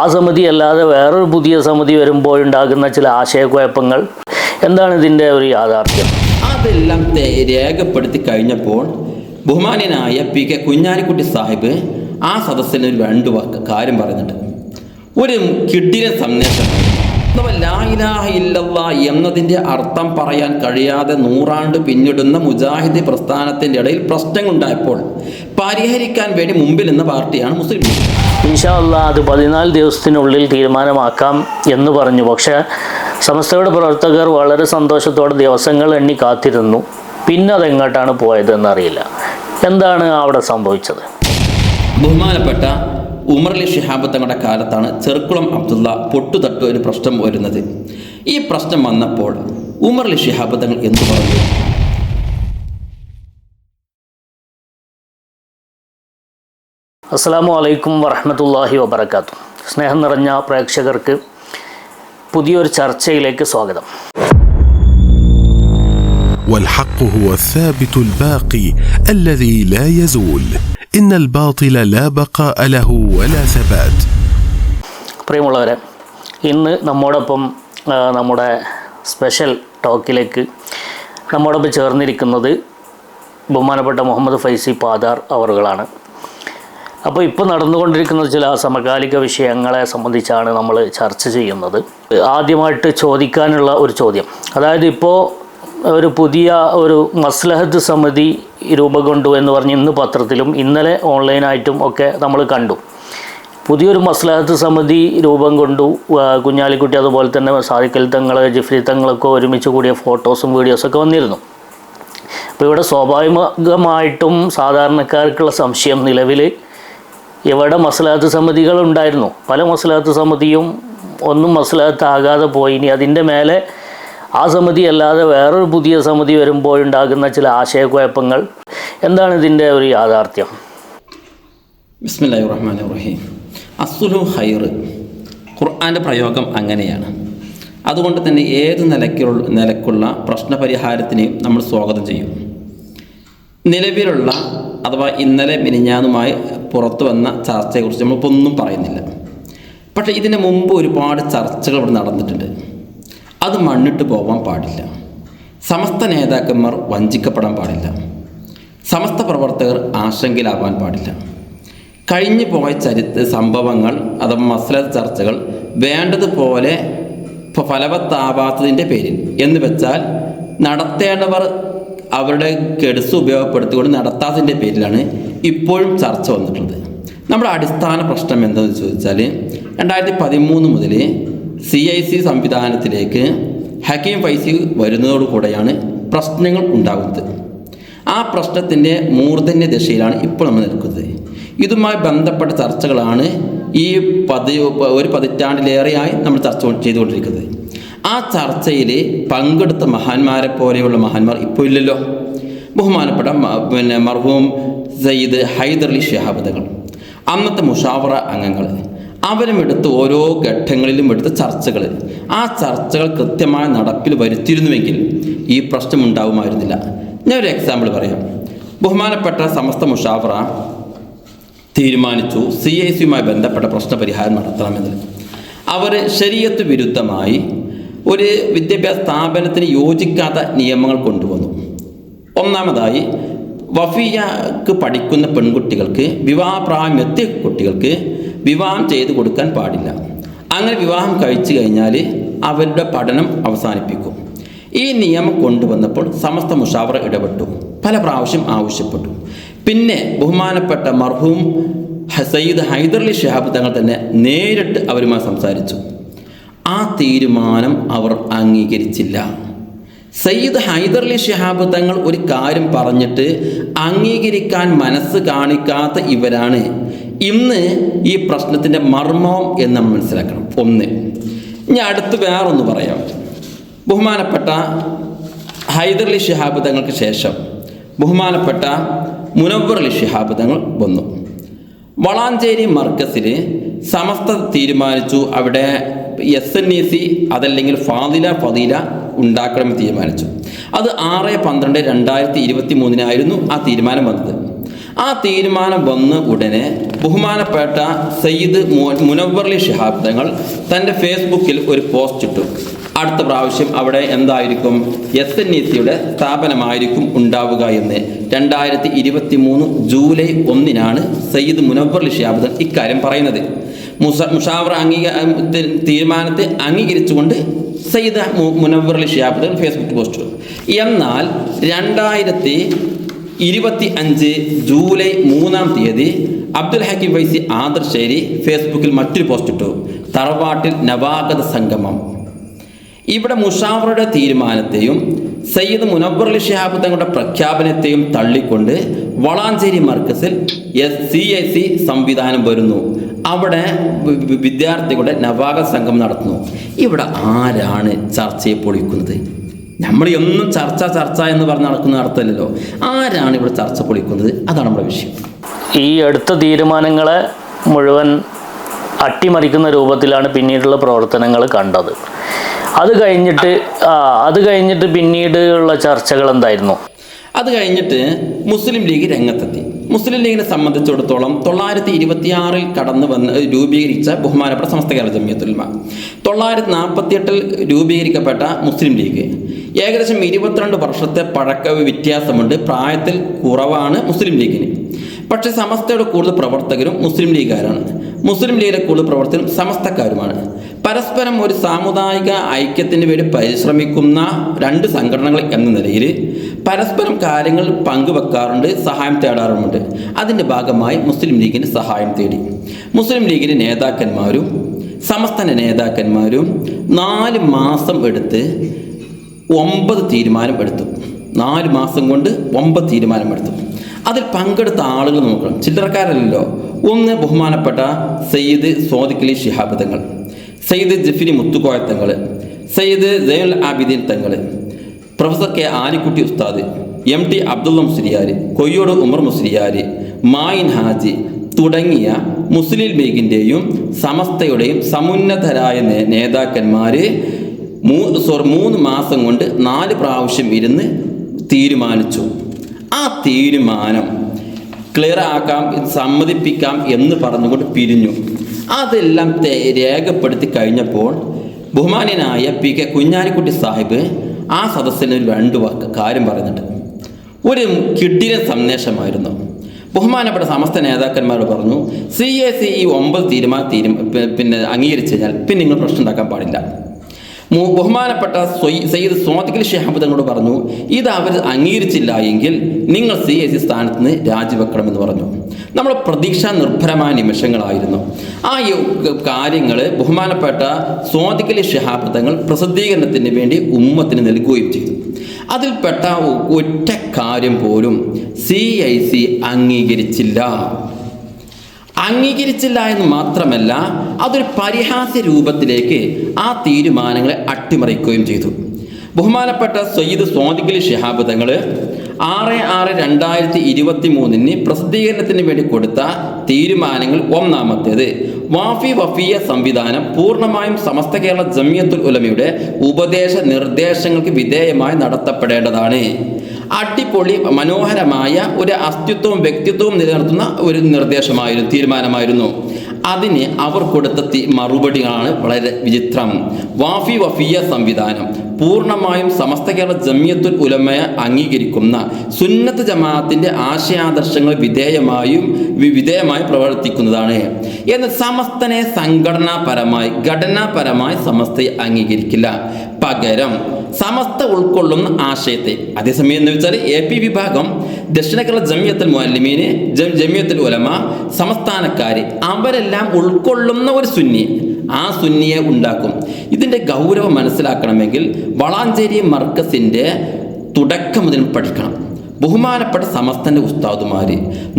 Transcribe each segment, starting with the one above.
ആ സമിതി അല്ലാതെ വേറൊരു പുതിയ സമിതി വരുമ്പോൾ ഉണ്ടാകുന്ന ചില ആശയക്കുഴപ്പങ്ങൾ എന്താണ് ഇതിന്റെ ഒരു യാഥാർത്ഥ്യം? അതെല്ലാം രേഖപ്പെടുത്തി കഴിഞ്ഞപ്പോൾ ബഹുമാന്യനായ പി കെ കുഞ്ഞാലിക്കുട്ടി സാഹിബ് ആ സദസ്സിന് ഒരു രണ്ട് വാക്ക് കാര്യം പറയുന്നുണ്ട് ഒരു കിട്ടിയ സന്ദേശം അഥവാ ലാ ഇലാഹ ഇല്ലല്ലാ എന്നതിന്റെ അർത്ഥം പറയാൻ കഴിയാതെ നൂറാണ്ട് പിന്നിടുന്ന മുജാഹിദ് പ്രസ്ഥാനത്തിന്റെ ഇടയിൽ പ്രശ്നങ്ങളുണ്ടായപ്പോൾ പരിഹരിക്കാൻ വേണ്ടി മുമ്പിൽ നിന്ന പാർട്ടിയാണ് മുസ്ലിം ലീഗ്. ഇൻഷാ അള്ളാ അത് പതിനാല് ദിവസത്തിനുള്ളിൽ തീരുമാനമാക്കാം എന്ന് പറഞ്ഞു. പക്ഷേ സംസ്ഥയുടെ പ്രവർത്തകർ വളരെ സന്തോഷത്തോടെ ദിവസങ്ങൾ എണ്ണി കാത്തിരുന്നു. പിന്നെ അതെങ്ങോട്ടാണ് പോയതെന്നറിയില്ല എന്താണ് അവിടെ സംഭവിച്ചത്? ബഹുമാനപ്പെട്ട ഉമർ അലി ഷിഹാബ് തങ്ങളുടെ കാലത്താണ് ചെറുക്കുളം അബ്ദുള്ള പൊട്ടുതട്ടു ഒരു പ്രശ്നം വരുന്നത്. ഈ പ്രശ്നം വന്നപ്പോൾ ഉമർ അലി ഷിഹാബ് തങ്ങൾ എന്തു പറഞ്ഞു? അസ്സാം വലൈക്കും വറഹമത്തല്ലാഹി വബർക്കാത്തു സ്നേഹം നിറഞ്ഞ പ്രേക്ഷകർക്ക് പുതിയൊരു ചർച്ചയിലേക്ക് സ്വാഗതം. والحق هو الثابت الباقي الذي لا يزول ان الباطل لا بقاء له ولا ثبات പ്രിയമുള്ളവരെ ഇന്ന് നമ്മോടൊപ്പം ആ, നമ്മുടെ സ്പെഷ്യൽ ടോക്കിലേക്ക് നമ്മോടൊപ്പം ചേർന്നിരിക്കുന്നത് ബഹുമാനപ്പെട്ട മുഹമ്മദ് ഫൈസി പാദാർ അവറുകളാണ് അപ്പോൾ ഇപ്പോൾ നടന്നുകൊണ്ടിരിക്കുന്ന ചില സമകാലിക വിഷയങ്ങളെ സംബന്ധിച്ചാണ് നമ്മൾ ചർച്ച ചെയ്യുന്നത് ആദ്യമായിട്ട് ചോദിക്കാനുള്ള ഒരു ചോദ്യം അതായത് ഇപ്പോൾ ഒരു പുതിയ ഒരു മസ്ലഹത്ത് സമിതി രൂപം കൊണ്ടു എന്ന് പറഞ്ഞ് ഇന്ന് പത്രത്തിലും ഇന്നലെ ഓൺലൈനായിട്ടും ഒക്കെ നമ്മൾ കണ്ടു. പുതിയൊരു മസ്ലഹത്ത് സമിതി രൂപം കൊണ്ടു കുഞ്ഞാലിക്കുട്ടി അതുപോലെ തന്നെ സാദിക്കൽ തങ്ങൾ ജിഫ്രി തങ്ങളൊക്കെ ഒരുമിച്ച് കൂടിയ ഫോട്ടോസും വീഡിയോസൊക്കെ വന്നിരുന്നു. അപ്പോൾ ഇവിടെ സ്വാഭാവികമായിട്ടും സാധാരണക്കാർക്കുള്ള സംശയം നിലവിൽ ഇവിടെ മസ്ലഹത്ത് സമിതികൾ ഉണ്ടായിരുന്നു? പല മസ്ലഹത്ത് സമിതിയും ഒന്നും മസ്ലഹത്ത് ആകാതെ പോയി. ഇനി അതിന്റെ മേലെ ആ സമിതി അല്ലാതെ വേറൊരു പുതിയ സമിതി വരുമ്പോഴുണ്ടാകുന്ന ചില ആശയക്കുഴപ്പങ്ങൾ എന്താണ് ഇതിന്റെ ഒരു യാഥാർത്ഥ്യം? ബിസ്മില്ലാഹി റഹീം ഹൈർ ഖുർആന്റെ പ്രയോഗം അങ്ങനെയാണ്. അതുകൊണ്ട് തന്നെ ഏത് നിലയ്ക്കുള്ള നിലക്കുള്ള പ്രശ്നപരിഹാരത്തിനെയും നമ്മൾ സ്വാഗതം ചെയ്യും. നിലവിലുള്ള അഥവാ ഇന്നലെ മിനിഞ്ഞാനുമായി പുറത്തു വന്ന ചർച്ചയെക്കുറിച്ച് നമ്മളിപ്പോൾ ഒന്നും പറയുന്നില്ല. പക്ഷേ ഇതിന് മുമ്പ് ഒരുപാട് ചർച്ചകൾ ഇവിടെ നടന്നിട്ടുണ്ട്. അത് മണ്ണിട്ട് പോകാൻ പാടില്ല. സമസ്ത നേതാക്കന്മാർ വഞ്ചിക്കപ്പെടാൻ പാടില്ല. സമസ്ത പ്രവർത്തകർ ആശങ്കയിലാവാൻ പാടില്ല. കഴിഞ്ഞു പോയ ചരിത്ര സംഭവങ്ങൾ അഥവാ മസല ചർച്ചകൾ വേണ്ടതുപോലെ ഫലവത്താവാത്തതിന്റെ പേരിൽ. എന്ന് വെച്ചാൽ നടത്തേണ്ടവർ അവരുടെ കെടുസ് ഉപയോഗപ്പെടുത്തിക്കൊണ്ട് നടത്താത്തതിന്റെ പേരിലാണ് ഇപ്പോഴും ചർച്ച വന്നിട്ടുള്ളത്. നമ്മുടെ അടിസ്ഥാന പ്രശ്നം എന്താണെന്ന് ചോദിച്ചാൽ രണ്ടായിരത്തി പതിമൂന്ന് മുതൽ സി ഐ സി സംവിധാനത്തിലേക്ക് ഹക്കീം ഫൈസി വരുന്നതോടുകൂടെയാണ് പ്രശ്നങ്ങൾ ഉണ്ടാകുന്നത്. ആ പ്രശ്നത്തിന്റെ മൂർധന്യ ദശയിലാണ് ഇപ്പോൾ നമ്മൾ നിൽക്കുന്നത്. ഇതുമായി ബന്ധപ്പെട്ട ചർച്ചകളാണ് ഈ പതി ഒരു പതിറ്റാണ്ടിലേറെയായി നമ്മൾ ചർച്ച ചെയ്തുകൊണ്ടിരിക്കുന്നത്. ആ ചർച്ചയിൽ പങ്കെടുത്ത മഹാന്മാരെ പോലെയുള്ള മഹാന്മാർ ഇപ്പോൾ ഇല്ലല്ലോ. ബഹുമാനപ്പെട്ട പിന്നെ മർഹൂം സയ്യിദ് ഹൈദർലി ഷഹാബദകൾ അന്നത്തെ മുഷാവറ അംഗങ്ങൾ. അവരും എടുത്ത് ഓരോ ഘട്ടങ്ങളിലും എടുത്ത ചർച്ചകൾ ആ ചർച്ചകൾ കൃത്യമായ നടപ്പിൽ വരുത്തിയിരുന്നുവെങ്കിൽ ഈ പ്രശ്നം ഉണ്ടാവുമായിരുന്നില്ല. ഒരു എക്സാമ്പിൾ പറയാം. ബഹുമാനപ്പെട്ട സമസ്ത മുഷാഫറ തീരുമാനിച്ചു സി ഐ സിയുമായി ബന്ധപ്പെട്ട പ്രശ്നപരിഹാരം നടത്തണമെന്ന്. അവർ ശരീരത്ത് വിരുദ്ധമായി ഒരു വിദ്യാഭ്യാസ സ്ഥാപനത്തിന് യോജിക്കാത്ത നിയമങ്ങൾ കൊണ്ടുവന്നു. ഒന്നാമതായി വഫിയക്ക് പഠിക്കുന്ന പെൺകുട്ടികൾക്ക് വിവാഹപ്രായം എത്തിയ കുട്ടികൾക്ക് വിവാഹം ചെയ്തു കൊടുക്കാൻ പാടില്ല. അങ്ങനെ വിവാഹം കഴിച്ചു കഴിഞ്ഞാൽ അവരുടെ പഠനം അവസാനിപ്പിക്കും. ഈ നിയമം കൊണ്ടുവന്നപ്പോൾ സമസ്ത മുഷാവറ ഇടപെട്ടു. പല പ്രാവശ്യം ആവശ്യപ്പെട്ടു. പിന്നെ ബഹുമാനപ്പെട്ട മർഹൂം സയ്യിദ് ഹൈദർലി ഷിഹാബ് തങ്ങൾ തന്നെ നേരിട്ട് അവരുമായി സംസാരിച്ചു. ആ തീരുമാനം അവർ അംഗീകരിച്ചില്ല. സയ്യിദ് ഹൈദർലി ഷിഹാബ് തങ്ങൾ ഒരു കാര്യം പറഞ്ഞിട്ട് അംഗീകരിക്കാൻ മനസ്സ് കാണിക്കാത്ത ഇവരാണ് ഇന്ന് ഈ പ്രശ്നത്തിന്റെ മർമ്മം എന്ന് നമ്മൾ മനസ്സിലാക്കണം. ഒന്ന് ഇനി അടുത്ത് വേറൊന്ന് പറയാം. ബഹുമാനപ്പെട്ട ഹൈദർലി ഷിഹാബ് തങ്ങൾക്ക് ശേഷം ബഹുമാനപ്പെട്ട മുനവർ അലി ഷിഹാബ് തങ്ങൾ വന്നു. വളാഞ്ചേരി മർക്കസിൽ സമസ്ത തീരുമാനിച്ചു. അവിടെ എസ് എൻ ഇ സി അതല്ലെങ്കിൽ ഫാദില ഫതീല ഉണ്ടാക്കണമെന്ന് തീരുമാനിച്ചു. അത് ആറ് പന്ത്രണ്ട് രണ്ടായിരത്തി ഇരുപത്തി മൂന്നിനായിരുന്നു ആ തീരുമാനം വന്നത്. ആ തീരുമാനം വന്ന ഉടനെ ബഹുമാനപ്പെട്ട സയ്യിദ് മുനവ്വർലി ശിഹാബ് തങ്ങൾ തന്റെ ഫേസ്ബുക്കിൽ ഒരു പോസ്റ്റ് ഇട്ടു. അടുത്ത പ്രാവശ്യം അവിടെ എന്തായിരിക്കും? എസ് എൻ ഇ സിയുടെ സ്ഥാപനമായിരിക്കും ഉണ്ടാവുക എന്ന്. രണ്ടായിരത്തി ഇരുപത്തി മൂന്ന് ജൂലൈ ഒന്നിനാണ് സയ്യിദ് മുനവ്വർലി ഷിഹാബ് തങ്ങൾ ഇക്കാര്യം പറയുന്നത്. മുസ മുഷാവർ അംഗീകാര തീരുമാനത്തെ അംഗീകരിച്ചുകൊണ്ട് സയ്യിദ് മുനവ്വർലി ഷിഹാബ് തങ്ങൾ ഫേസ്ബുക്ക് പോസ്റ്റ്. എന്നാൽ രണ്ടായിരത്തി ഇരുപത്തി അഞ്ച് ജൂലൈ മൂന്നാം തീയതി അബ്ദുൽ ഹക്കീം വൈസി ആദർശേരി ഫേസ്ബുക്കിൽ മറ്റൊരു പോസ്റ്റ് ഇട്ടു. തറവാട്ടിൽ നവാഗത സംഗമം. ഇവിടെ മുഷാവറുടെ തീരുമാനത്തെയും സയ്യിദ് മുനവർ അലി ഷിഹാബ് തങ്ങളുടെ പ്രഖ്യാപനത്തെയും തള്ളിക്കൊണ്ട് വളാഞ്ചേരി മർക്കസിൽ എസ് സി ഐ സി സംവിധാനം വരുന്നു. അവിടെ വിദ്യാർത്ഥികളുടെ നവാഗത സംഘം നടത്തുന്നു. ഇവിടെ ആരാണ് ചർച്ചയെ പൊളിക്കുന്നത്? നമ്മൾ എന്നും ചർച്ച ചർച്ച എന്ന് പറഞ്ഞ് നടക്കുന്ന അർത്ഥമല്ലല്ലോ ആരാണ് ഇവിടെ ചർച്ച പൊളിക്കുന്നത്? അതാണ് നമ്മുടെ വിഷയം. ഈ എടുത്ത തീരുമാനങ്ങളെ മുഴുവൻ അട്ടിമറിക്കുന്ന രൂപത്തിലാണ് പിന്നീടുള്ള പ്രവർത്തനങ്ങൾ കണ്ടത്. അത് കഴിഞ്ഞിട്ട് ആ അത് കഴിഞ്ഞിട്ട് പിന്നീട് ഉള്ള ചർച്ചകൾ എന്തായിരുന്നു? അത് കഴിഞ്ഞിട്ട് മുസ്ലിം ലീഗ് രംഗത്തെത്തി. മുസ്ലിം ലീഗിനെ സംബന്ധിച്ചിടത്തോളം തൊള്ളായിരത്തി ഇരുപത്തിയാറിൽ കടന്നു വന്ന് രൂപീകരിച്ച ബഹുമാനപ്പെട്ട സമസ്ത കേരള ജമിയത്തുൽമ തൊള്ളായിരത്തി നാൽപ്പത്തിയെട്ടിൽ രൂപീകരിക്കപ്പെട്ട മുസ്ലിം ലീഗ്. ഏകദേശം ഇരുപത്തിരണ്ട് വർഷത്തെ പഴക്ക വ്യത്യാസമുണ്ട്. പ്രായത്തിൽ കുറവാണ് മുസ്ലിം ലീഗിന്. പക്ഷേ സമസ്തയുടെ കൂടുതൽ പ്രവർത്തകരും മുസ്ലിം ലീഗുകാരാണ്. മുസ്ലിം ലീഗിലെ കൂടുതൽ പ്രവർത്തകരും സമസ്തക്കാരുമാണ്. പരസ്പരം ഒരു സാമുദായിക ഐക്യത്തിന് വേണ്ടി പരിശ്രമിക്കുന്ന രണ്ട് സംഘടനകൾ എന്ന നിലയിൽ പരസ്പരം കാര്യങ്ങൾ പങ്കുവെക്കാറുണ്ട് സഹായം തേടാറുമുണ്ട്. അതിന്റെ ഭാഗമായി മുസ്ലിം ലീഗിന് സഹായം തേടി. മുസ്ലിം ലീഗിന്റെ നേതാക്കന്മാരും സമസ്തന്റെ നേതാക്കന്മാരും നാല് മാസം എടുത്ത് ഒമ്പത് തീരുമാനം എടുത്തു. നാല് മാസം കൊണ്ട് ഒമ്പത് തീരുമാനമെടുത്തു അതിൽ പങ്കെടുത്ത ആളുകൾ നോക്കണം. ചില്ലറക്കാരല്ലല്ലോ. ഒന്ന് ബഹുമാനപ്പെട്ട സയ്യിദ് സോദിഖലി ഷിഹാബ് തങ്ങൾ സയ്യിദ് ജഫിരി മുത്തുക്കോയ തങ്ങൾ സയ്യിദ് ജയൽ ആബിദീൻ തങ്ങൾ പ്രൊഫസർ കെ ആലിക്കുട്ടി ഉസ്താദ് എം ടി അബ്ദുള്ള മുസ്ലിയാർ കൊയ്യോട് ഉമർ മുസ്ലിയാർ മായിൻ ഹാജി തുടങ്ങിയ മുസ്ലിം ലീഗിന്റെയും സമസ്തയുടെയും സമുന്നതരായ നേ- നേതാക്കന്മാര് മൂ സോറി മൂന്ന് മാസം കൊണ്ട് നാല് പ്രാവശ്യം ഇരുന്ന് തീരുമാനിച്ചു. ആ തീരുമാനം ക്ലിയർ ആക്കാം സമ്മതിപ്പിക്കാം എന്ന് പറഞ്ഞുകൊണ്ട് പിരിഞ്ഞു. അതെല്ലാം രേഖപ്പെടുത്തി കഴിഞ്ഞപ്പോൾ ബഹുമാന്യനായ പി കെ കുഞ്ഞാലിക്കുട്ടി സാഹിബ് ആ സദസ്സിന് രണ്ട് വാക്ക് കാര്യം പറഞ്ഞിട്ട് ഒരു കിഡിലെ സന്ദേശമായിരുന്നു. ബഹുമാനപ്പെട്ട സമസ്ത നേതാക്കന്മാർ പറഞ്ഞു സി എ സി ഈ ഒമ്പത് തീരുമാനം തീരുമാനം പിന്നെ അംഗീകരിച്ചു കഴിഞ്ഞാൽ പിന്നെ നിങ്ങൾ പ്രശ്നം ഉണ്ടാക്കാൻ പാടില്ല. ബഹുമാനപ്പെട്ട സയ്യിദ് സ്വാദിഖലി ഷിഹാബ് തങ്ങളോട് പറഞ്ഞു ഇത് അവർ അംഗീകരിച്ചില്ല എങ്കിൽ നിങ്ങൾ സി എ സി സ്ഥാനത്ത് നിന്ന് രാജിവെക്കണമെന്ന് പറഞ്ഞു. നമ്മൾ പ്രതീക്ഷ നിർഭരമായ നിമിഷങ്ങളായിരുന്നു. ആ കാര്യങ്ങൾ ബഹുമാനപ്പെട്ട സ്വാദിഖലി ഷെഹാബ് തങ്ങൾ പ്രസിദ്ധീകരണത്തിന് വേണ്ടി ഉമ്മത്തിന് നൽകുകയും ചെയ്തു. അതിൽപ്പെട്ട ഒറ്റ കാര്യം പോലും സി ഐ സി അംഗീകരിച്ചില്ല. അംഗീകരിച്ചില്ല എന്ന് മാത്രമല്ല അതൊരു പരിഹാസ്യ രൂപത്തിലേക്ക് ആ തീരുമാനങ്ങളെ അട്ടിമറിക്കുകയും ചെയ്തു. ബഹുമാനപ്പെട്ട സയ്യിദ് സ്വാദിഖലി ഷിഹാബ് തങ്ങൾ ആറ് ആറ് രണ്ടായിരത്തി ഇരുപത്തി മൂന്നിന് പ്രസിദ്ധീകരണത്തിന് വേണ്ടി കൊടുത്ത തീരുമാനങ്ങൾ ഒന്നാമത്തേത്. വാഫി വഫിയ സംവിധാനം പൂർണമായും സമസ്ത കേരള ജമിയത്തുൽ ഉലമയുടെ ഉപദേശ നിർദ്ദേശങ്ങൾക്ക് വിധേയമായി നടത്തപ്പെടേണ്ടതാണ്. അടിപൊളി മനോഹരമായ ഒരു അസ്തിത്വവും വ്യക്തിത്വവും നിലനിർത്തുന്ന ഒരു നിർദ്ദേശമായിരുന്നു തീരുമാനമായിരുന്നു. അതിന് അവർ കൊടുത്ത മറുപടികളാണ് വളരെ വിചിത്രം. വാഫി വഫിയ സംവിധാനം. പൂർണമായും സമസ്ത കേരള ജമിയത്തുൽ ഉലമയെ അംഗീകരിക്കുന്ന സുന്നത്ത് ജമാഅത്തിന്റെ ആശയാദർശങ്ങൾ വിധേയമായും വിധേയമായി പ്രവർത്തിക്കുന്നതാണ്. എന്നാൽ സമസ്തനെ സംഘടനാപരമായി ഘടനാപരമായി സമസ്തയെ അംഗീകരിക്കില്ല. പകരം സമസ്ത ഉൾക്കൊള്ളുന്ന ആശയത്തെ അതേസമയം എന്ന് വെച്ചാൽ എ പി വിഭാഗം ദക്ഷിണ കേരള ജമിയത്തുൽ മുഅല്ലിമീന് ജമിയത്തിൽ ഉലമ സംസ്ഥാനക്കാര് അവരെല്ലാം ഉൾക്കൊള്ളുന്ന ഒരു സുന്നി. ആ സുന്നിയെ ഉണ്ടാക്കും. ഇതിന്റെ ഗൗരവം മനസ്സിലാക്കണമെങ്കിൽ വളാഞ്ചേരി മർക്കസിന്റെ തുടക്കം മുതൽ പഠിക്കണം. ബഹുമാനപ്പെട്ട സമസ്തന്റെ ഉസ്താദുമാർ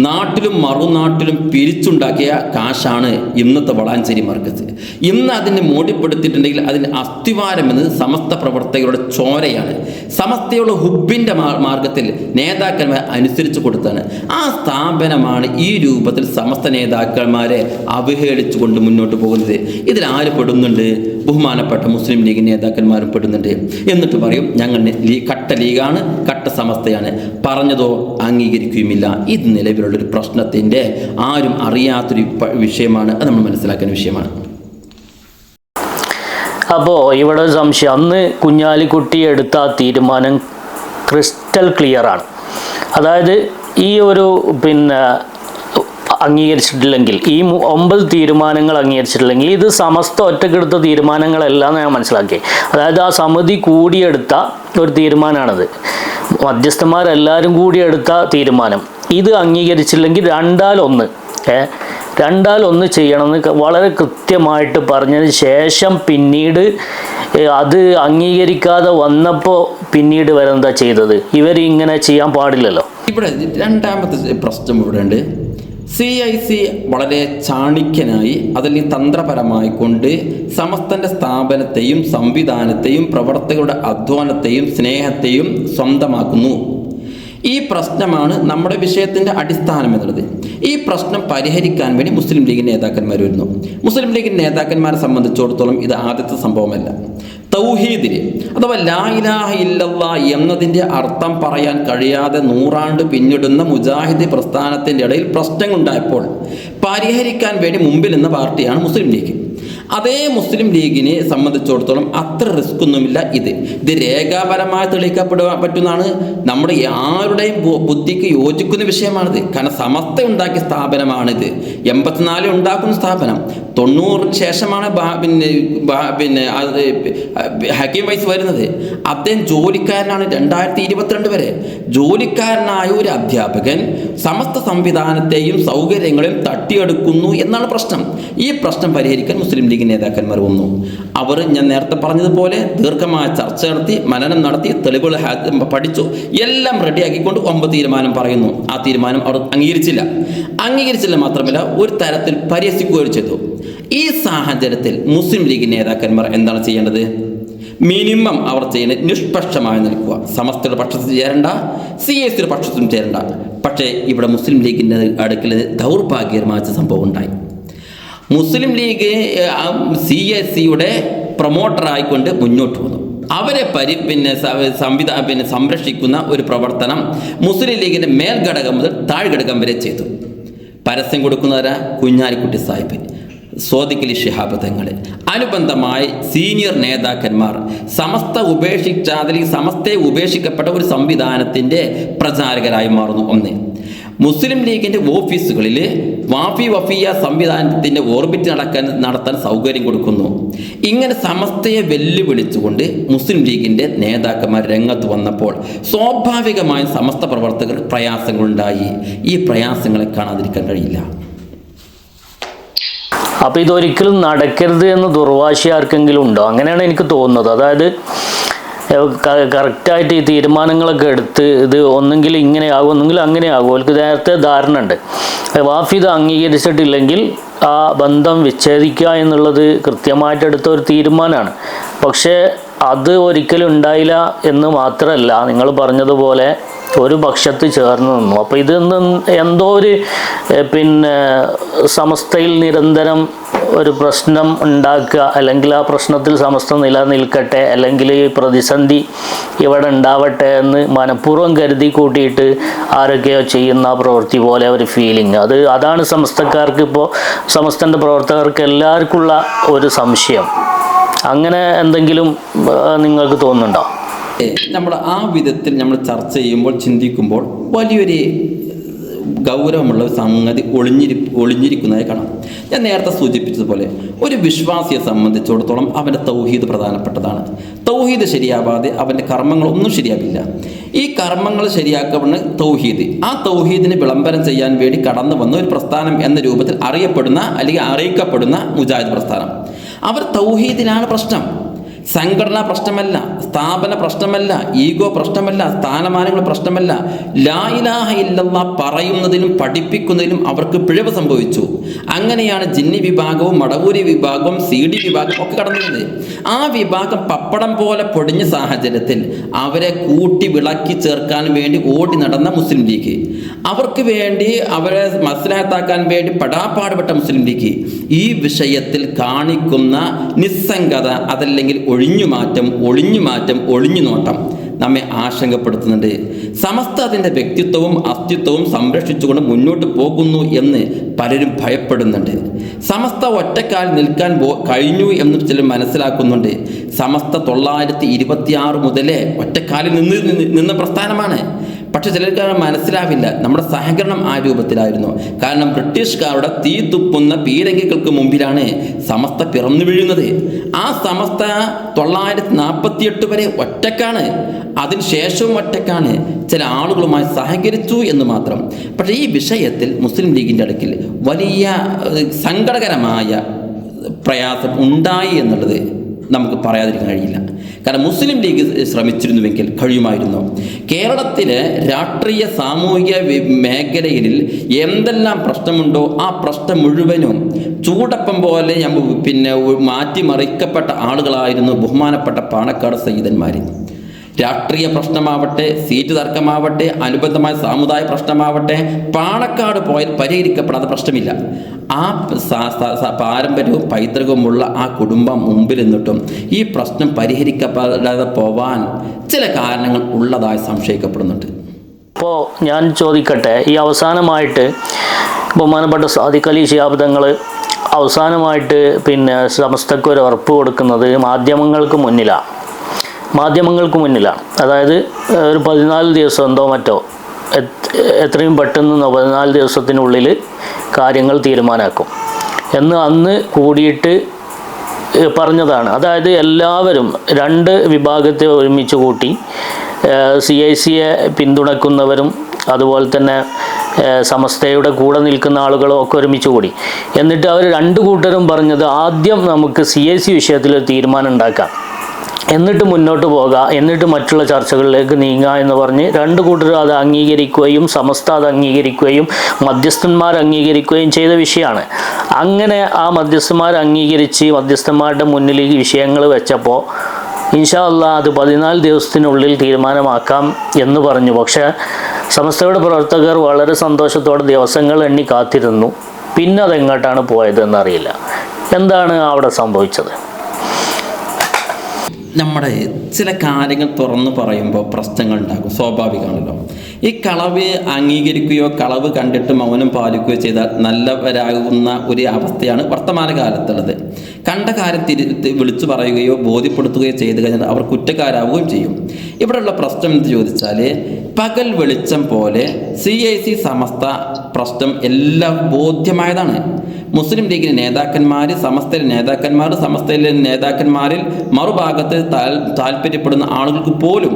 നാട്ടിലും മറുനാട്ടിലും പിരിച്ചുണ്ടാക്കിയ കാശാണ് ഇന്നത്തെ വളാഞ്ചേരി മർക്കസ്. ഇന്ന് അതിനെ മോടിപ്പെടുത്തിയിട്ടുണ്ടെങ്കിൽ അതിന് അസ്ഥിവാരം എന്നത് സമസ്ത പ്രവർത്തകരുടെ ചോരയാണ്. സമസ്തയുള്ള ഹുബിന്റെ മാർഗത്തിൽ നേതാക്കന്മാരെ അനുസരിച്ച് കൊടുത്താണ്. ആ സ്ഥാപനമാണ് ഈ രൂപത്തിൽ സമസ്ത നേതാക്കന്മാരെ അവഹേളിച്ചുകൊണ്ട് മുന്നോട്ട് പോകുന്നത്. ഇതിൽ ആര് പെടുന്നുണ്ട്? ബഹുമാനപ്പെട്ട മുസ്ലിം ലീഗ് നേതാക്കന്മാരും പെടുന്നുണ്ട്. എന്നിട്ട് പറയും ഞങ്ങൾ കട്ട ലീഗാണ് കട്ട സമസ്തയാണ്. പറഞ്ഞതോ അംഗീകരിക്കുകയുമില്ല. ഇത് നിലവിലുള്ളൊരു പ്രശ്നത്തിന്റെ ആരും അറിയാത്തൊരു വിഷയമാണ്. അത് നമ്മൾ മനസ്സിലാക്കുന്ന വിഷയമാണ്. അപ്പോൾ ഇവിടെ ഒരു സംശയം. അന്ന് കുഞ്ഞാലിക്കുട്ടി എടുത്ത തീരുമാനം ക്രിസ്റ്റൽ ക്ലിയറാണ് അതായത് ഈ ഒരു പിന്നെ അംഗീകരിച്ചിട്ടില്ലെങ്കിൽ ഈ ഒമ്പത് തീരുമാനങ്ങൾ അംഗീകരിച്ചിട്ടില്ലെങ്കിൽ ഇത് സമസ്ത ഒറ്റക്കെടുത്ത തീരുമാനങ്ങളെല്ലാം ഞാൻ മനസ്സിലാക്കി. അതായത് ആ സമിതി കൂടിയെടുത്ത ഒരു തീരുമാനമാണത്. മധ്യസ്ഥന്മാരെല്ലാവരും കൂടി എടുത്ത തീരുമാനം. ഇത് അംഗീകരിച്ചില്ലെങ്കിൽ രണ്ടാലൊന്ന് ഏ രണ്ടാലൊന്ന് ചെയ്യണമെന്ന് വളരെ കൃത്യമായിട്ട് പറഞ്ഞതിന് ശേഷം പിന്നീട് അത് അംഗീകരിക്കാതെ വന്നപ്പോൾ പിന്നീട് വരെന്താ ചെയ്തത്? ഇവർ ഇങ്ങനെ ചെയ്യാൻ പാടില്ലല്ലോ. ഇവിടെ രണ്ടാമത്തെ പ്രശ്നം ഇവിടെ ഉണ്ട് സി ഐ സി വളരെ ചാണിക്യനായി അതിൽ തന്ത്രപരമായി കൊണ്ട് സമസ്തന്റെ സ്ഥാപനത്തെയും സംവിധാനത്തെയും പ്രവർത്തകരുടെ അധ്വാനത്തെയും സ്നേഹത്തെയും സ്വന്തമാക്കുന്നു. ഈ പ്രശ്നമാണ് നമ്മുടെ വിഷയത്തിന്റെ അടിസ്ഥാനം എന്നുള്ളത്. ഈ പ്രശ്നം പരിഹരിക്കാൻ വേണ്ടി മുസ്ലിം ലീഗ് നേതാക്കന്മാർ വരുന്നു. മുസ്ലിം ലീഗ് നേതാക്കന്മാരെ സംബന്ധിച്ചിടത്തോളം ഇത് ആദ്യത്തെ സംഭവമല്ല. തൗഹീദിന്. അഥവാ ലാ ഇലാഹ ഇല്ലല്ലാ എന്നതിന്റെ അർത്ഥം പറയാൻ കഴിയാതെ നൂറാണ്ട് പിന്നിടുന്ന മുജാഹിദി പ്രസ്ഥാനത്തിന്റെ ഇടയിൽ പ്രശ്നങ്ങളുണ്ടായപ്പോൾ പരിഹരിക്കാൻ വേണ്ടി മുമ്പിൽ നിന്ന പാർട്ടിയാണ് മുസ്ലിം ലീഗ്. അതേ മുസ്ലിം ലീഗിനെ സംബന്ധിച്ചിടത്തോളം അത്ര റിസ്ക് ഒന്നുമില്ല ഇത്. ഇത് രേഖാപരമായി തെളിയിക്കപ്പെടുവാൻ പറ്റുന്നതാണ്. നമ്മുടെ ആരുടെയും ബുദ്ധിക്ക് യോജിക്കുന്ന വിഷയമാണിത്. കാരണം സമസ്ത ഉണ്ടാക്കിയ സ്ഥാപനമാണിത്. എൺപത്തിനാല് ഉണ്ടാക്കുന്ന സ്ഥാപനം. തൊണ്ണൂറിന് ശേഷമാണ് പിന്നെ പിന്നെ ഹക്കീം വൈസ് വരുന്നത്. അദ്ദേഹം ജോലിക്കാരനാണ് രണ്ടായിരത്തി ഇരുപത്തിരണ്ട് വരെ. ജോലിക്കാരനായ ഒരു അധ്യാപകൻ സമസ്ത സംവിധാനത്തെയും സൗകര്യങ്ങളെയും തട്ടിയെടുക്കുന്നു എന്നാണ് പ്രശ്നം. ഈ പ്രശ്നം പരിഹരിക്കാൻ മുസ്ലിം ലീഗ് നേതാക്കന്മാർ വന്നു. അവർ ഞാൻ നേരത്തെ പറഞ്ഞതുപോലെ ദീർഘമായ ചർച്ച നടത്തി മനനം നടത്തി തെളിവുകൾ പഠിച്ചു. എല്ലാം റെഡിയാക്കിക്കൊണ്ട് ഒമ്പത് തീരുമാനം പറയുന്നു. ആ തീരുമാനം അവർ അംഗീകരിച്ചില്ല. അംഗീകരിച്ചില്ല മാത്രമല്ല ഒരു തരത്തിൽ പരിഹസിക്കുകയും ചെയ്തു. ഈ സാഹചര്യത്തിൽ മുസ്ലിം ലീഗ് നേതാക്കന്മാർ എന്താണ് ചെയ്യേണ്ടത്? മിനിമം അവർ ചെയ്യുന്നത് നിഷ്പക്ഷമായി നിൽക്കുക. സമസ്തയുടെ പക്ഷത്തിൽ ചേരണ്ട സി എസ് സിയുടെ പക്ഷത്തും ചേരണ്ട. പക്ഷേ ഇവിടെ മുസ്ലിം ലീഗിന്റെ അടുക്കൽ ദൗർഭാഗ്യകരമായ സംഭവം ഉണ്ടായി. മുസ്ലിം ലീഗ് സി എസ് സിയുടെ പ്രൊമോട്ടറായിക്കൊണ്ട് മുന്നോട്ട് വന്നു. അവരെ പരി പിന്നെ സംവിധാ പിന്നെ സംരക്ഷിക്കുന്ന ഒരു പ്രവർത്തനം മുസ്ലിം ലീഗിന്റെ മേൽഘടകം മുതൽ താഴ്ഘടകം വരെ ചെയ്തു. പരസ്യം കൊടുക്കുന്നവരാ? കുഞ്ഞാലിക്കുട്ടി സാഹിബ് സ്വാദിക്കലി തങ്ങൾ അനുബന്ധമായി സീനിയർ നേതാക്കന്മാർ സമസ്ത ഉപേക്ഷിച്ച അല്ലെങ്കിൽ സമസ്തയെ ഉപേക്ഷിക്കപ്പെട്ട ഒരു സംവിധാനത്തിന്റെ പ്രചാരകരായി മാറുന്നു ഒന്ന്. മുസ്ലിം ലീഗിന്റെ ഓഫീസുകളിൽ വാഫി വഫിയ സംവിധാനത്തിന്റെ ഓർബിറ്റ് നടക്കാൻ നടത്താൻ സൗകര്യം കൊടുക്കുന്നു. ഇങ്ങനെ സമസ്തയെ വെല്ലുവിളിച്ചുകൊണ്ട് മുസ്ലിം ലീഗിന്റെ നേതാക്കന്മാർ രംഗത്ത് വന്നപ്പോൾ സ്വാഭാവികമായും സമസ്ത പ്രവർത്തകർ പ്രയാസങ്ങളുണ്ടായി. ഈ പ്രയാസങ്ങളെ കാണാതിരിക്കാൻ കഴിയില്ല. അപ്പോൾ ഇതൊരിക്കലും നടക്കരുത് എന്ന് ദുർവാശി ആർക്കെങ്കിലും ഉണ്ടോ? അങ്ങനെയാണ് എനിക്ക് തോന്നുന്നത്. അതായത് കറക്റ്റായിട്ട് ഈ തീരുമാനങ്ങളൊക്കെ എടുത്ത് ഇത് ഒന്നെങ്കിൽ ഇങ്ങനെ ആകും ഒന്നെങ്കിൽ അങ്ങനെ ആകും. അവർക്ക് നേരത്തെ ധാരണ ഉണ്ട് വാഫി ഇത് അംഗീകരിച്ചിട്ടില്ലെങ്കിൽ ആ ബന്ധം വിച്ഛേദിക്കുക എന്നുള്ളത് കൃത്യമായിട്ട് എടുത്ത ഒരു തീരുമാനമാണ്. പക്ഷേ അത് ഒരിക്കലും ഉണ്ടായില്ല എന്ന് മാത്രമല്ല നിങ്ങൾ പറഞ്ഞതുപോലെ ഒരു പക്ഷത്ത് ചേർന്ന് നിന്നു. അപ്പോൾ ഇത് എന്തോ ഒരു പിന്നെ സമസ്തയിൽ നിരന്തരം ഒരു പ്രശ്നം ഉണ്ടാക്കുക അല്ലെങ്കിൽ ആ പ്രശ്നത്തിൽ സമസ്ത നിലനിൽക്കട്ടെ അല്ലെങ്കിൽ ഈ പ്രതിസന്ധി ഇവിടെ ഉണ്ടാവട്ടെ എന്ന് മനഃപൂർവം കരുതി കൂട്ടിയിട്ട് ആരൊക്കെയോ ചെയ്യുന്ന പ്രവൃത്തി പോലെ ഒരു ഫീലിംഗ് അത് അതാണ് സമസ്തക്കാർക്ക് ഇപ്പോൾ സമസ്തന്റെ പ്രവർത്തകർക്ക് എല്ലാവർക്കുള്ള ഒരു സംശയം. അങ്ങനെ എന്തെങ്കിലും നിങ്ങൾക്ക് തോന്നുന്നുണ്ടോ? നമ്മൾ ആ വിധത്തിൽ നമ്മൾ ചർച്ച ചെയ്യുമ്പോൾ ചിന്തിക്കുമ്പോൾ വലിയൊരു ഗൗരവമുള്ള ഒരു സംഗതി ഒളിഞ്ഞിരി ഒളിഞ്ഞിരിക്കുന്നതായി കാണാം. ഞാൻ നേരത്തെ സൂചിപ്പിച്ചതുപോലെ ഒരു വിശ്വാസിയെ സംബന്ധിച്ചിടത്തോളം അവന്റെ തൗഹീദ് പ്രധാനപ്പെട്ടതാണ്. തൗഹീദ് ശരിയാവാതെ അവന്റെ കർമ്മങ്ങളൊന്നും ശരിയാവില്ല. ഈ കർമ്മങ്ങൾ ശരിയാക്കുന്ന തൗഹീദ് ആ തൗഹീദിനെ വിളംബരം ചെയ്യാൻ വേണ്ടി കടന്നു വന്ന ഒരു പ്രസ്ഥാനം എന്ന രൂപത്തിൽ അറിയപ്പെടുന്ന അല്ലെങ്കിൽ അറിയിക്കപ്പെടുന്ന മുജാഹിദ് പ്രസ്ഥാനം. അവർ തൗഹീദിലാണ് പ്രശ്നം. സംഘടനാ പ്രശ്നമല്ല സ്ഥാപന പ്രശ്നമല്ല ഈഗോ പ്രശ്നമല്ല സ്ഥാനമാനങ്ങൾ പ്രശ്നമല്ല. ലായിലാഹ ഇല്ലല്ല പറയുന്നതിലും പഠിപ്പിക്കുന്നതിലും അവർക്ക് പിഴവ് സംഭവിച്ചു. അങ്ങനെയാണ് ജിന്നി വിഭാഗവും മടവൂരി വിഭാഗവും സി ഡി വിഭാഗവും ഒക്കെ കടന്നിരുന്നത്. ആ വിഭാഗം പപ്പടം പോലെ പൊടിഞ്ഞ സാഹചര്യത്തിൽ അവരെ കൂട്ടി വിളക്കി ചേർക്കാൻ വേണ്ടി ഓടി നടന്ന മുസ്ലിം ലീഗ്. അവർക്ക് വേണ്ടി അവരെ മസ്ലഹത്താക്കാൻ വേണ്ടി പെടാപ്പാടുപെട്ട മുസ്ലിം ലീഗ്. ഈ വിഷയത്തിൽ കാണിക്കുന്ന നിസ്സംഗത അതല്ലെങ്കിൽ ഒഴിഞ്ഞുമാറ്റം ഒളിഞ്ഞുമാറ്റം ഒളിഞ്ഞുനോട്ടം നമ്മെ ആശങ്കപ്പെടുത്തുന്നുണ്ട്. സമസ്ത അതിന്റെ വ്യക്തിത്വവും അസ്തിത്വവും സംരക്ഷിച്ചുകൊണ്ട് മുന്നോട്ട് പോകുന്നു എന്ന് പലരും ഭയപ്പെടുന്നുണ്ട്. സമസ്ത ഒറ്റക്കാൽ നിൽക്കാൻ പോ കഴിഞ്ഞു എന്ന് ചിലർ മനസ്സിലാക്കുന്നുണ്ട്. സമസ്ത തൊള്ളായിരത്തി ഇരുപത്തിയാറ് മുതലേ ഒറ്റക്കാലിൽ നിന്ന് നിന്ന് നിന്ന പ്രസ്ഥാനമാണ്. പക്ഷെ ചിലർക്ക് മനസ്സിലാവില്ല. നമ്മുടെ സഹകരണം ആ രൂപത്തിലായിരുന്നു. കാരണം ബ്രിട്ടീഷുകാരുടെ തീ തുപ്പുന്ന പീരങ്കികൾക്ക് മുമ്പിലാണ് സമസ്ത പിറന്നു വീഴുന്നത്. ആ സമസ്ത തൊള്ളായിരത്തി നാൽപ്പത്തിയെട്ട് വരെ ഒറ്റക്കാണ്. അതിനുശേഷവും ഒറ്റക്കാണ്. ചില ആളുകളുമായി സഹകരിച്ചു എന്ന് മാത്രം. പക്ഷേ ഈ വിഷയത്തിൽ മുസ്ലിം ലീഗിന്റെ അടുക്കിൽ വലിയ സങ്കടകരമായ പ്രയാസം ഉണ്ടായി എന്നുള്ളത് നമുക്ക് പറയാതിരിക്കാൻ കഴിയില്ല. കാരണം മുസ്ലിം ലീഗ് ശ്രമിച്ചിരുന്നുവെങ്കിൽ കഴിയുമായിരുന്നു. കേരളത്തിലെ രാഷ്ട്രീയ സാമൂഹിക മേഖലയിൽ എന്തെല്ലാം പ്രശ്നമുണ്ടോ ആ പ്രശ്നം മുഴുവനും ചൂടപ്പം പോലെ പിന്നെ മാറ്റിമറിക്കപ്പെട്ട ആളുകളായിരുന്നു ബഹുമാനപ്പെട്ട പാണക്കാട് സയ്യിദന്മാർ രാഷ്ട്രീയ പ്രശ്നമാവട്ടെ സീറ്റ് തർക്കമാവട്ടെ അനുബന്ധമായ സാമുദായ പ്രശ്നമാവട്ടെ പാണക്കാട് പോയാൽ പരിഹരിക്കപ്പെടാത്ത പ്രശ്നമില്ല. ആ പാരമ്പര്യവും പൈതൃകവുമുള്ള ആ കുടുംബം മുമ്പിൽ നിന്നിട്ടും ഈ പ്രശ്നം പരിഹരിക്കപ്പെടാതെ പോവാൻ ചില കാരണങ്ങൾ ഉള്ളതായി സംശയിക്കപ്പെടുന്നുണ്ട്. ഇപ്പോൾ ഞാൻ ചോദിക്കട്ടെ ഈ അവസാനമായിട്ട് ബഹുമാനപ്പെട്ട സാദിഖലി ശിയാബ്ദങ്ങൾ അവസാനമായിട്ട് പിന്നെ സമസ്തക്ക് ഒരു ഉറപ്പ് കൊടുക്കുന്നത് മാധ്യമങ്ങൾക്ക് മുന്നിലാണ് മാധ്യമങ്ങൾക്ക് മുന്നിലാണ് അതായത് ഒരു പതിനാല് ദിവസം എന്തോ മറ്റോ എത്രയും പെട്ടെന്ന് പതിനാല് ദിവസത്തിനുള്ളിൽ കാര്യങ്ങൾ തീരുമാനാക്കും. എന്ന് അന്ന് കൂടിയിട്ട് പറഞ്ഞതാണ്. അതായത് എല്ലാവരും രണ്ട് വിഭാഗത്തെ ഒരുമിച്ച് കൂട്ടി സി ഐ സിയെ പിന്തുണക്കുന്നവരും അതുപോലെ തന്നെ സമസ്തയുടെ കൂടെ നിൽക്കുന്ന ആളുകളും ഒക്കെ ഒരുമിച്ച് കൂടി. എന്നിട്ട് അവർ രണ്ട് കൂട്ടരും പറഞ്ഞത് ആദ്യം നമുക്ക് സി ഐ സി വിഷയത്തിൽ തീരുമാനം ഉണ്ടാക്കാം. എന്നിട്ട് മുന്നോട്ട് പോകാം എന്നിട്ട് മറ്റുള്ള ചർച്ചകളിലേക്ക് നീങ്ങുക എന്ന് പറഞ്ഞ് രണ്ട് കൂട്ടരും അത് അംഗീകരിക്കുകയും സമസ്ത അത് അംഗീകരിക്കുകയും മധ്യസ്ഥന്മാർ അംഗീകരിക്കുകയും ചെയ്ത വിഷയമാണ്. അങ്ങനെ ആ മധ്യസ്ഥന്മാർ അംഗീകരിച്ച് മധ്യസ്ഥന്മാരുടെ മുന്നിൽ ഈ വിഷയങ്ങൾ വെച്ചപ്പോൾ ഇൻഷാ അല്ല അത് പതിനാല് ദിവസത്തിനുള്ളിൽ തീരുമാനമാക്കാം എന്ന് പറഞ്ഞു. പക്ഷേ സമസ്തയുടെ പ്രവർത്തകർ വളരെ സന്തോഷത്തോടെ ദിവസങ്ങൾ എണ്ണി കാത്തിരുന്നു. പിന്നെ അതെങ്ങോട്ടാണ് പോയതെന്നറിയില്ല എന്താണ് അവിടെ സംഭവിച്ചത്? നമ്മുടെ ചില കാര്യങ്ങൾ തുറന്നു പറയുമ്പോൾ പ്രശ്നങ്ങൾ ഉണ്ടാകും. സ്വാഭാവികമാണല്ലോ. ഈ കളവ് അംഗീകരിക്കുകയോ കളവ് കണ്ടിട്ട് മൗനം പാലിക്കുകയോ ചെയ്താൽ നല്ലവരാകുന്ന ഒരു അവസ്ഥയാണ് വർത്തമാനകാലത്തുള്ളത്. കണ്ട കാര്യം തിരി വിളിച്ചു പറയുകയോ ബോധ്യപ്പെടുത്തുകയോ ചെയ്തു കഴിഞ്ഞാൽ അവർ കുറ്റക്കാരാവുകയും ചെയ്യും. ഇവിടെയുള്ള പ്രശ്നം എന്ന് ചോദിച്ചാൽ പകൽ വെളിച്ചം പോലെ സി ഐ സി സമസ്ത പ്രശ്നം എല്ലാം ബോധ്യമായതാണ്. മുസ്ലിം ലീഗിലെ നേതാക്കന്മാർ സമസ്തയിലെ നേതാക്കന്മാർ സമസ്തയിലെ നേതാക്കന്മാരിൽ മറുഭാഗത്ത് താല്പര്യപ്പെടുന്ന ആളുകൾക്ക് പോലും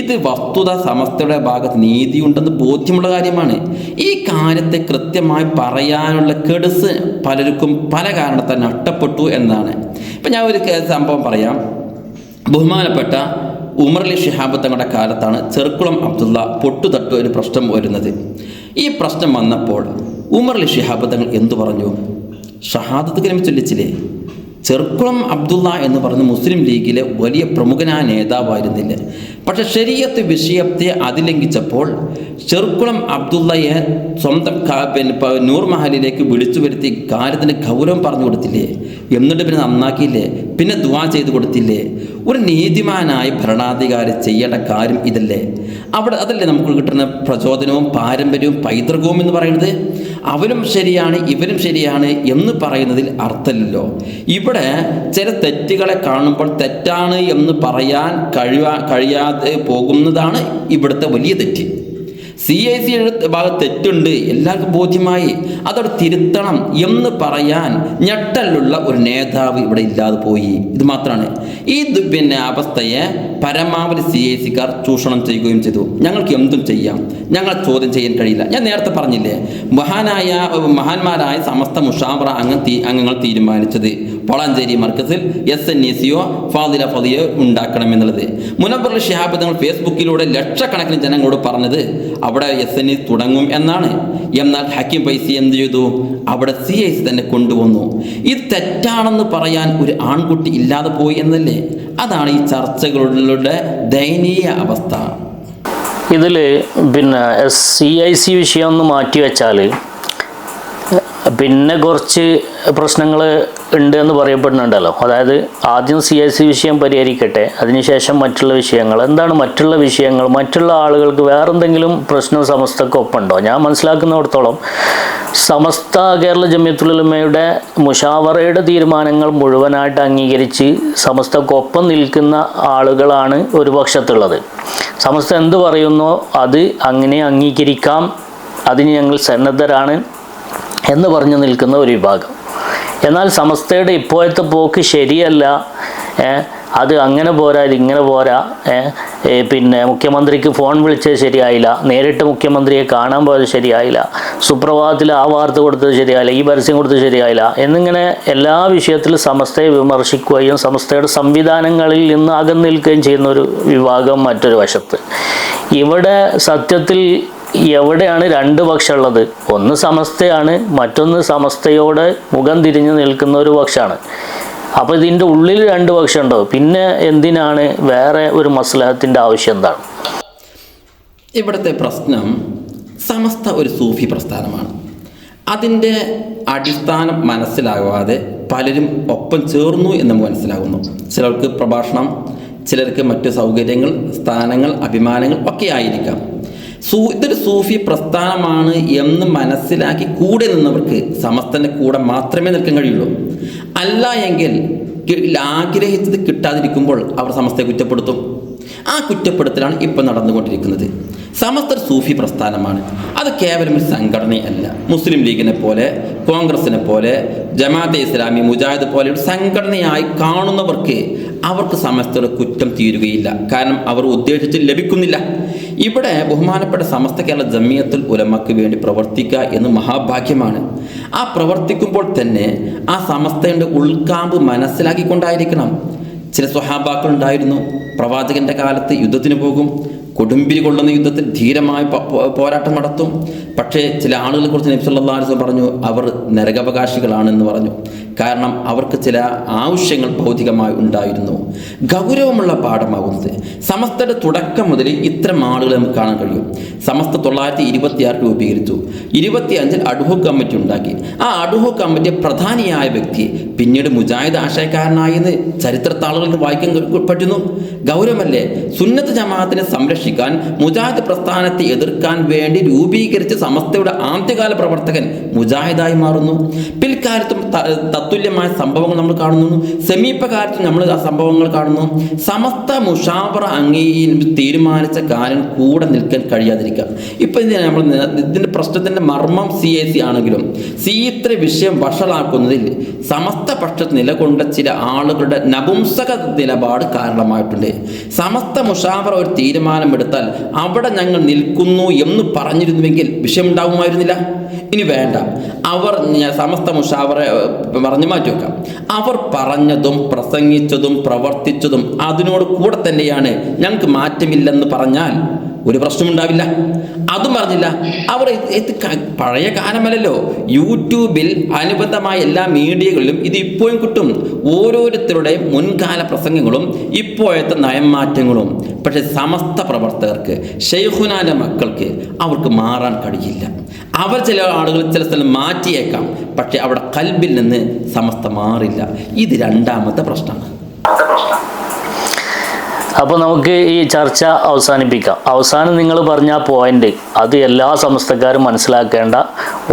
ഇത് വസ്തുത സമസ്തയുടെ ഭാഗത്ത് നീതിയുണ്ടെന്ന് ബോധ്യമുള്ള കാര്യമാണ്. ഈ കാര്യത്തെ കൃത്യമായി പറയാനുള്ള കെടുസ് പലർക്കും പല കാരണത്താൽ നഷ്ടപ്പെട്ടു എന്നാണ്. ഇപ്പം ഞാൻ ഒരു സംഭവം പറയാം. ബഹുമാനപ്പെട്ട ഉമർലി ഷിഹാബ് തങ്ങളുടെ കാലത്താണ് ചെറുക്കുളം അബ്ദുള്ള പൊട്ടുതട്ട് ഒരു പ്രശ്നം വരുന്നത്. ഈ പ്രശ്നം വന്നപ്പോൾ ഉമർലി ഷിഹാബ് തങ്ങൾ എന്തു പറഞ്ഞു? ഷഹാദത്ത് കലിമ ചൊല്ലിച്ചില്ലേ? ചെറുക്കുളം അബ്ദുള്ള എന്ന് പറഞ്ഞ മുസ്ലിം ലീഗിലെ വലിയ പ്രമുഖനായ നേതാവായിരുന്നില്ല? പക്ഷെ ശരീരത്ത് വിഷയത്തെ അതിലംഘിച്ചപ്പോൾ ചെറുക്കുളം അബ്ദുള്ളയെ സ്വന്തം നൂർ മഹലിലേക്ക് വിളിച്ചു വരുത്തി കാര്യത്തിന്റെ ഗൗരവം പറഞ്ഞു കൊടുത്തില്ലേ? എന്നിട്ട് പിന്നെ നന്നാക്കിയില്ലേ? പിന്നെ ദുവാ ചെയ്തു കൊടുത്തില്ലേ? ഒരു നീതിമാനായ ഭരണാധികാരി ചെയ്യേണ്ട കാര്യം ഇതല്ലേ? അവിടെ അതല്ലേ നമുക്ക് കിട്ടുന്ന പ്രചോദനവും പാരമ്പര്യവും പൈതൃകവും എന്ന് പറയുന്നത്? അവരും ശരിയാണ് ഇവരും ശരിയാണ് എന്ന് പറയുന്നതിൽ അർത്ഥമില്ലല്ലോ. ഇവിടെ ചില തെറ്റുകളെ കാണുമ്പോൾ തെറ്റാണ് എന്ന് പറയാൻ കഴിയാ കഴിയാതെ പോകുന്നതാണ് ഇവിടുത്തെ വലിയ തെറ്റ്. സി ഐ സി ഭാഗത്ത് തെറ്റുണ്ട് എല്ലാവർക്കും ബോധ്യമായി. അതവിടെ തിരുത്തണം എന്ന് പറയാൻ ഞെട്ടലുള്ള ഒരു നേതാവ് ഇവിടെ ഇല്ലാതെ പോയി. ഇത് മാത്രമാണ്. ഈ പിന്നെ അവസ്ഥയെ പരമാവധി സി ഐ സിക്കാർ ചൂഷണം ചെയ്യുകയും ചെയ്തു. ഞങ്ങൾക്ക് എന്തും ചെയ്യാം. ഞങ്ങൾ ചോദ്യം ചെയ്യാൻ കഴിയില്ല. ഞാൻ നേരത്തെ പറഞ്ഞില്ലേ മഹാനായ മഹാന്മാരായ സമസ്ത മുഷാവറ അംഗം അംഗങ്ങൾ തീരുമാനിച്ചത്. വളാഞ്ചേരി മർക്കസിൽ എസ് എൻ ഇ സിയോ ഫാദില ഫതിയോ ഉണ്ടാക്കണം എന്നുള്ളത് മുനബർ ഷിഹാബ് തങ്ങൾ ഫേസ്ബുക്കിലൂടെ ലക്ഷക്കണക്കിന് ജനങ്ങളോട് പറഞ്ഞത് അവിടെ എസ് എൻ ഇ തുടങ്ങും എന്നാണ്. എന്നാൽ ഹക്കീം പൈസി എന്ത് ചെയ്തു? അവിടെ സി ഐ സി തന്നെ കൊണ്ടുവന്നു. ഇത് തെറ്റാണെന്ന് പറയാൻ ഒരു ആൺകുട്ടി ഇല്ലാതെ പോയി എന്നല്ലേ? അതാണ് ഈ ചർച്ചകളുടെ ദയനീയ അവസ്ഥ. ഇതിൽ പിന്നെ സി ഐ സി വിഷയം ഒന്ന് മാറ്റി വെച്ചാൽ പിന്നെ കുറച്ച് പ്രശ്നങ്ങൾ ഉണ്ട് എന്ന് പറയപ്പെടുന്നുണ്ടല്ലോ. അതായത് ആദ്യം സി എസ് സി വിഷയം പരിഹരിക്കട്ടെ അതിനുശേഷം മറ്റുള്ള വിഷയങ്ങൾ. എന്താണ് മറ്റുള്ള വിഷയങ്ങൾ? മറ്റുള്ള ആളുകൾക്ക് വേറെന്തെങ്കിലും പ്രശ്നം സമസ്തക്കൊപ്പുണ്ടോ ഞാൻ മനസ്സിലാക്കുന്നിടത്തോളം സമസ്ത കേരള ജമ്യത്തുലമയുടെ മുഷാവറയുടെ തീരുമാനങ്ങൾ മുഴുവനായിട്ട് അംഗീകരിച്ച് സമസ്തക്കൊപ്പം നിൽക്കുന്ന ആളുകളാണ് ഒരു പക്ഷത്തുള്ളത്. സമസ്ത എന്ത് പറയുന്നോ അത് അങ്ങനെ അംഗീകരിക്കാം. അതിന് ഞങ്ങൾ സന്നദ്ധരാണ് എന്ന് പറഞ്ഞു നിൽക്കുന്ന ഒരു വിഭാഗം. എന്നാൽ സമസ്തയുടെ ഇപ്പോഴത്തെ പോക്ക് ശരിയല്ല. അത് അങ്ങനെ പോരാ ഇതിങ്ങനെ പോരാ. പിന്നെ മുഖ്യമന്ത്രിക്ക് ഫോൺ വിളിച്ചത് ശരിയായില്ല. നേരിട്ട് മുഖ്യമന്ത്രിയെ കാണാൻ പോയത് ശരിയായില്ല. സുപ്രഭാതത്തിൽ ആ വാർത്ത കൊടുത്തത് ശരിയായില്ല. ഈ പരസ്യം കൊടുത്തത് ശരിയായില്ല. എന്നിങ്ങനെ എല്ലാ വിഷയത്തിലും സമസ്തയെ വിമർശിക്കുകയും സമസ്തയുടെ സംവിധാനങ്ങളിൽ നിന്ന് അകന്നു നിൽക്കുകയും ചെയ്യുന്ന ഒരു വിഭാഗം മറ്റൊരു വശത്ത്. ഇവിടെ സത്യത്തിൽ എവിടെയാണ് രണ്ട് പക്ഷമുള്ളത്? ഒന്ന് സമസ്തയാണ് മറ്റൊന്ന് സമസ്തയോട് മുഖം തിരിഞ്ഞു നിൽക്കുന്ന ഒരു പക്ഷമാണ്. അപ്പോൾ ഇതിന്റെ ഉള്ളിൽ രണ്ട് പക്ഷമുണ്ടോ? പിന്നെ എന്തിനാണ് വേറെ ഒരു മസ്ലഹത്തിന്റെ ആവശ്യം എന്താണ്? ഇവിടുത്തെ പ്രശ്നം സമസ്ത ഒരു സൂഫി പ്രസ്ഥാനമാണ്. അതിന്റെ അടിസ്ഥാനം മനസ്സിലാകാതെ പലരും ഒപ്പം ചേർന്നു എന്ന് മനസ്സിലാകുന്നു. ചിലർക്ക് പ്രഭാഷണം ചിലർക്ക് മറ്റു സൗകര്യങ്ങൾ സ്ഥാനങ്ങൾ അഭിമാനങ്ങൾ ഒക്കെ ആയിരിക്കാം. സൂ ഇതൊരു സൂഫി പ്രസ്ഥാനമാണ് എന്ന് മനസ്സിലാക്കി കൂടെ നിന്നവർക്ക് സമസ്തന്റെ കൂടെ മാത്രമേ നിൽക്കാൻ കഴിയുള്ളൂ. അല്ല എങ്കിൽ ആഗ്രഹിച്ചത് കിട്ടാതിരിക്കുമ്പോൾ അവർ സമസ്തയെ കുറ്റപ്പെടുത്തും. ആ കുറ്റപ്പെടുത്തലാണ് ഇപ്പം നടന്നുകൊണ്ടിരിക്കുന്നത്. സമസ്ത സൂഫി പ്രസ്ഥാനമാണ്. അത് കേവലം ഒരു സംഘടനയല്ല. മുസ്ലിം ലീഗിനെ പോലെ കോൺഗ്രസിനെ പോലെ ജമാഅത്തെ ഇസ്ലാമി മുജാഹിദ് പോലെ ഒരു സംഘടനയായി കാണുന്നവർക്ക് അവർക്ക് സമസ്തയുടെ കുറ്റം തീരുകയില്ല. കാരണം അവർ ഉദ്ദേശിച്ച് ലഭിക്കുന്നില്ല. ഇവിടെ ബഹുമാനപ്പെട്ട സമസ്ത കേരള ജമിയത്തുൽ ഉലമക്ക് വേണ്ടി പ്രവർത്തിക്കുക എന്ന് മഹാഭാഗ്യമാണ്. ആ പ്രവർത്തിക്കുമ്പോൾ തന്നെ ആ സമസ്തയുടെ ഉൾക്കാമ്പ് മനസ്സിലാക്കിക്കൊണ്ടായിരിക്കണം. ചില സ്വഹാബാക്കൾ ഉണ്ടായിരുന്നു പ്രവാചകന്റെ കാലത്ത് യുദ്ധത്തിന് പോകും. കൊടുമ്പിരി കൊള്ളുന്ന യുദ്ധത്തിൽ ധീരമായി പോരാട്ടം നടത്തും. പക്ഷേ ചില ആളുകളെ കുറിച്ച് നബ്സല്ലാസ് പറഞ്ഞു അവർ നരകാവകാശികളാണെന്ന് പറഞ്ഞു. കാരണം അവർക്ക് ചില ആവശ്യങ്ങൾ ഭൗതികമായി ഉണ്ടായിരുന്നു. ഗൗരവമുള്ള പാഠമാകുന്നത്. സമസ്തയുടെ തുടക്കം മുതൽ ഇത്തരം ആളുകളെ നമുക്ക് കാണാൻ കഴിയും. സമസ്ത തൊള്ളായിരത്തി ഇരുപത്തിയാറ് രൂപീകരിച്ചു. ഇരുപത്തി അഞ്ചിൽ അഡ്ഹോ കമ്മിറ്റി ഉണ്ടാക്കി. ആ അഡ്ഹോ കമ്മിറ്റി പ്രധാനിയായ വ്യക്തി പിന്നീട് മുജാഹിദ് ആശയക്കാരനായെന്ന് ചരിത്രത്താളുകളിൽ വായിക്കാൻ പറ്റുന്നു. ഗൗരവമല്ലേ? സുന്നത്ത് ജമാഅത്തിനെ സംരക്ഷിക്കാൻ മുജാഹിദ് പ്രസ്ഥാനത്തെ എതിർക്കാൻ വേണ്ടി രൂപീകരിച്ച സമസ്തയുടെ ആദ്യകാല പ്രവർത്തകൻ മുജാഹിദായി മാറുന്നു. പിൽക്കാലത്തും തത്തുല്യമായ സംഭവങ്ങൾ നമ്മൾ കാണുന്നു. സമീപകാലത്ത് നമ്മൾ ആ സംഭവങ്ങൾ കാണുന്നു. സമസ്ത മുഷാവറ അംഗീ തീരുമാനിച്ച കാര്യം കൂടെ നിൽക്കാൻ കഴിയാതിരിക്കാം. ഇപ്പം ഇതിന് നമ്മൾ ഇതിന്റെ പ്രശ്നത്തിന്റെ മർമ്മം സി എ സി ആണെങ്കിലും സി ഇത്ര വിഷയം വഷളാക്കുന്നതിൽ സമസ്ത പക്ഷത്ത് നിലകൊണ്ട ചില ആളുകളുടെ നപുംസക നിലപാട് കാരണമായിട്ടുണ്ട്. സമസ്ത മുഷാവറ ഒരു തീരുമാനമെടുത്താൽ അവിടെ ഞങ്ങൾ നിൽക്കുന്നു എന്ന് പറഞ്ഞിരുന്നുവെങ്കിൽ വിഷയമുണ്ടാകുമായിരുന്നില്ല ഇനി വേണ്ട. അവർ സമസ്ത മുഷാവറെ പറഞ്ഞു മാറ്റി വെക്കാം. അവർ പറഞ്ഞതും പ്രസംഗിച്ചതും പ്രവർത്തിച്ചതും അതിനോട് കൂടെ തന്നെയാണ് ഞങ്ങൾക്ക് മാറ്റമില്ലെന്ന് പറഞ്ഞാൽ ഒരു പ്രശ്നമുണ്ടാവില്ല അതും പറഞ്ഞില്ല. അവർ പഴയ കാലമല്ലല്ലോ. യൂട്യൂബിൽ അനുബന്ധമായ എല്ലാ മീഡിയകളിലും ഇത് ഇപ്പോഴും കിട്ടും. ഓരോരുത്തരുടെ മുൻകാല പ്രസംഗങ്ങളും ഇപ്പോഴത്തെ നയംമാറ്റങ്ങളും പക്ഷേ സമസ്ത പ്രവർത്തകർക്ക് ഷെയ്ഖുനാന്റെ മക്കൾക്ക് അവർക്ക് മാറാൻ കഴിയില്ല. അവർ ചില ആളുകൾ ചില സ്ഥലം മാറ്റിയേക്കാം. പക്ഷേ അവിടെ കൽബിൽ നിന്ന് സമസ്ത മാറില്ല. ഇത് രണ്ടാമത്തെ പ്രശ്നമാണ്. അപ്പോൾ നമുക്ക് ഈ ചർച്ച അവസാനിപ്പിക്കാം. അവസാനം നിങ്ങൾ പറഞ്ഞ പോയിന്റ് അത് എല്ലാ സമസ്തക്കാരും മനസ്സിലാക്കേണ്ട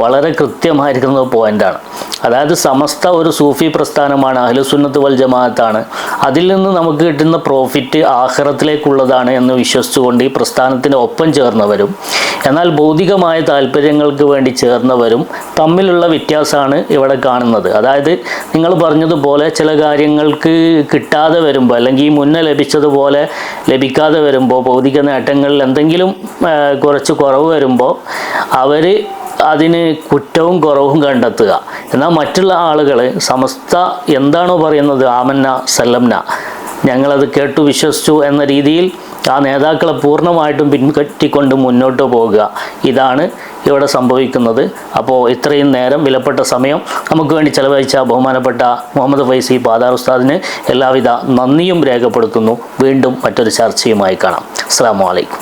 വളരെ കൃത്യമായിരിക്കുന്ന പോയിന്റാണ് അതായത് സമസ്ത ഒരു സൂഫി പ്രസ്ഥാനമാണ് അഹ്ലുസുന്നത്ത് വൽ ജമാഅത്താണ്. അതിൽ നിന്ന് നമുക്ക് കിട്ടുന്ന പ്രോഫിറ്റ് ആഖിറത്തിലേക്കുള്ളതാണ് എന്ന് വിശ്വസിച്ചുകൊണ്ട് ഈ പ്രസ്ഥാനത്തിന് ഒപ്പം ചേർന്നവരും എന്നാൽ ഭൗതികമായ താല്പര്യങ്ങൾക്ക് വേണ്ടി ചേർന്നവരും തമ്മിലുള്ള വ്യത്യാസമാണ് ഇവിടെ കാണുന്നത്. അതായത് നിങ്ങൾ പറഞ്ഞതുപോലെ ചില കാര്യങ്ങൾക്ക് കിട്ടാതെ വരുമ്പോൾ അല്ലെങ്കിൽ ഈ മുന്നേ ലഭിച്ചതുപോലെ ലഭിക്കാതെ വരുമ്പോൾ ഭൗതിക നേട്ടങ്ങളിൽ എന്തെങ്കിലും കുറച്ച് കുറവ് വരുമ്പോൾ അവർ അതിന് കുറ്റവും കുറവും കണ്ടെത്തുക. എന്നാൽ മറ്റുള്ള ആളുകൾ സമസ്ത എന്താണോ പറയുന്നത് ആമന്ന സല്ലംന. ഞങ്ങളത് കേട്ടു വിശ്വസിച്ചു എന്ന രീതിയിൽ ആ നേതാക്കളെ പൂർണമായിട്ടും പിൻപറ്റിക്കൊണ്ട് മുന്നോട്ട് പോകുക. ഇതാണ് ഇവിടെ സംഭവിക്കുന്നത്. അപ്പോൾ ഇത്രയും നേരം വിലപ്പെട്ട സമയം നമുക്ക് വേണ്ടി ചെലവഴിച്ച ബഹുമാനപ്പെട്ട മുഹമ്മദ് ഫൈസി പാതാർ ഉസ്താദിന് എല്ലാവിധ നന്ദിയും രേഖപ്പെടുത്തുന്നു. വീണ്ടും മറ്റൊരു ചർച്ചയുമായി കാണാം. അസ്സാം വലൈക്കും